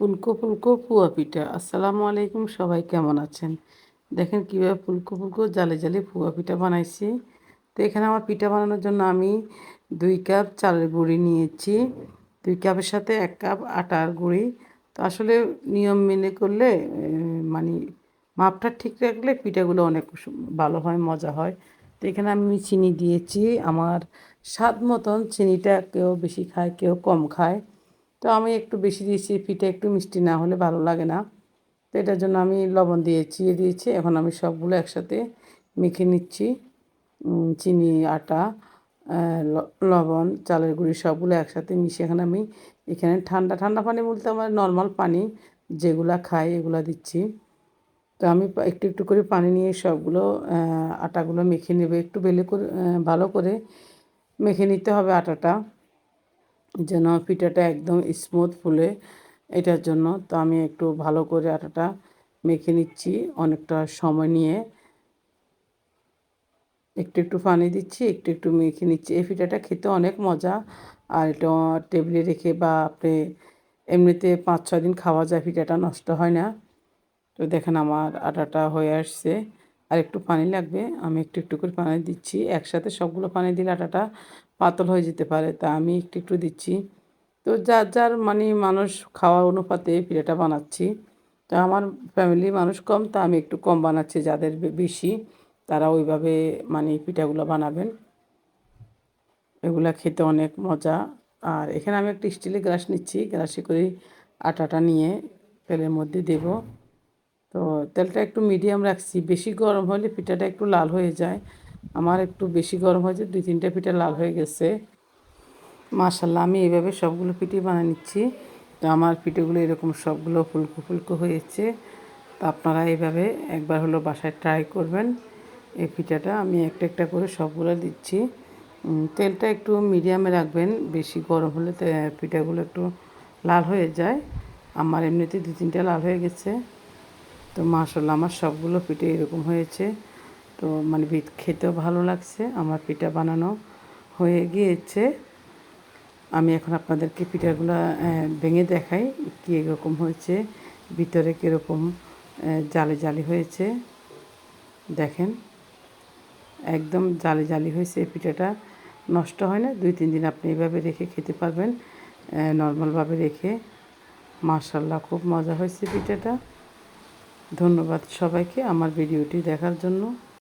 ফুলকো ফুলকো পুয়া পিঠা। আসসালামু আলাইকুম, সবাই কেমন আছেন? দেখেন কীভাবে ফুলকো ফুলকো জালে জালে পুয়া পিঠা বানাইছি। তো এখানে আমার পিঠা বানানোর জন্য আমি দুই কাপ চালের গুঁড়ি নিয়েছি। দুই কাপের সাথে এক কাপ আটার গুঁড়ি। তো আসলে নিয়ম মেনে করলে মানে মাপটা ঠিক রাখলে পিঠাগুলো অনেক ভালো হয়, মজা হয়। তো এখানে আমি চিনি দিয়েছি। আমার স্বাদ মতন চিনিটা কেউ বেশি খায়, কেউ কম খায়। তো আমি একটু বেশি দিয়েছি পিঠে একটু মিষ্টি না হলে ভালো লাগে না। তো এটার জন্য আমি লবণ দিয়েছি দিয়েছি, এখন আমি সবগুলো একসাথে মেখে নিচ্ছি। চিনি, আটা লবণ, চালের গুঁড়ি সবগুলো একসাথে মিশিয়ে এখানে আমি এখানে ঠান্ডা ঠান্ডা পানি বলতে আমার নর্মাল পানি যেগুলা খাই এগুলা দিচ্ছি। তো আমি একটু একটু করে পানি নিয়ে সবগুলো আটাগুলো মেখে নেবে, একটু বেলে করে ভালো করে মেখে নিতে হবে আটাটা। যেন পিঠাটা একদম স্মুথ ফুলে এটার জন্য। তো আমি একটু ভালো করে আটাটা মেখে নিচ্ছি অনেকটা সময় নিয়ে। একটু একটু পানি দিচ্ছি, একটু একটু মেখে নিচ্ছি। এই পিঠাটা খেতে অনেক মজা। আর এটা টেবিলে রেখে বা আপনি এমনিতে পাঁচ ছয় দিন খাওয়া যায়, পিঠাটা নষ্ট হয় না। তো দেখেন আমার আটাটা হয়ে আসছে। আর একটু পানি লাগবে, আমি একটু একটু করে পানি দিচ্ছি। একসাথে সবগুলো পানি দিলে আটাটা পাতল হয়ে যেতে পারে, তা আমি একটু একটু দিচ্ছি। তো যার যার মানে মানুষ খাওয়া অনুপাতে পিঠাটা বানাচ্ছি। তো আমার ফ্যামিলি মানুষ কম, তা আমি একটু কম বানাচ্ছি, যাদের বেশি, তারা ওইভাবে মানে পিঠাগুলো বানাবেন। এগুলা খেতে অনেক মজা। আর এখানে আমি একটা স্টিলের গ্লাস নিচ্ছি গ্লাসে করে আটাটা নিয়ে তেলের মধ্যে দেব। তো তেলটা একটু মিডিয়াম রাখছি। বেশি গরম হলে পিঠাটা একটু লাল হয়ে যায়। আমার একটু বেশি গরম হয়েছে, দুই তিনটা পিঠা লাল হয়ে গেছে। মাশাল্লাহ আমি এইভাবে সবগুলো পিঠে বানিয়ে নিচ্ছি। তো আমার পিঠেগুলো এরকম সবগুলো ফুলকো ফুলকো হয়েছে। তো আপনারা এইভাবে একবার হলো বাসায় ট্রাই করবেন। এই পিঠাটা আমি একটা একটা করে সবগুলো দিচ্ছি। তেলটা একটু মিডিয়ামে রাখবেন। বেশি গরম হলে পিঠাগুলো একটু লাল হয়ে যায়। আমার এমনিতে দু তিনটা লাল হয়ে গেছে। তো মাসাল্লাহ আমার সবগুলো পিঠে এরকম হয়েছে। তো মানে খেতেও ভালো লাগছে, আমার পিঠা বানানো হয়ে গিয়েছে। আমি এখন আপনাদেরকে পিঠাগুলো ভেঙে দেখাই কী এরকম হয়েছে, ভিতরে কীরকম জালি জালি হয়েছে। দেখেন, একদম জালি জালি হয়েছে এই পিঠাটা। নষ্ট হয় না, দুই, তিন দিন আপনি এভাবে রেখে খেতে পারবেন নর্মালভাবে রেখে। মার্শাল্লাহ খুব মজা হয়েছে পিঠাটা। ধন্যবাদ সবাইকে আমার ভিডিওটি দেখার জন্য।